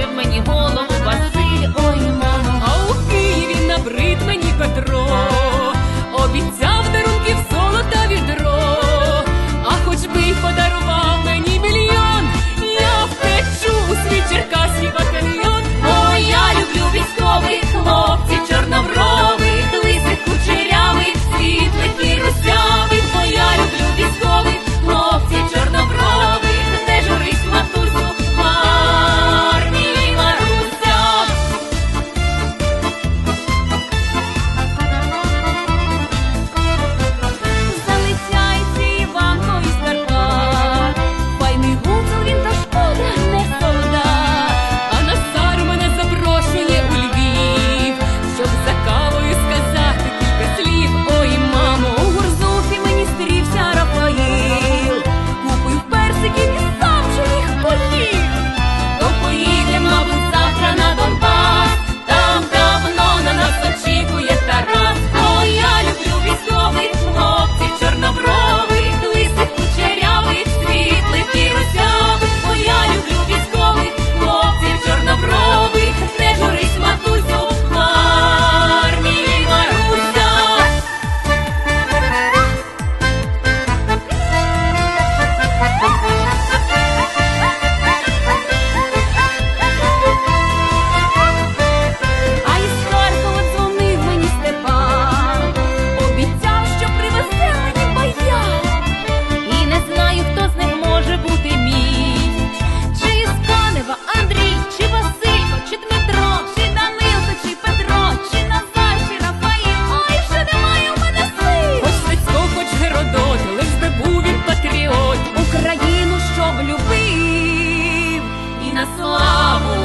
Морочив мені голову Василь, ой, мамо, а у Києві набрид мені Петро, обіцяв дарунків золота відро, а хоч би й подарував мені мільйон, я втечу у свій черкаський славу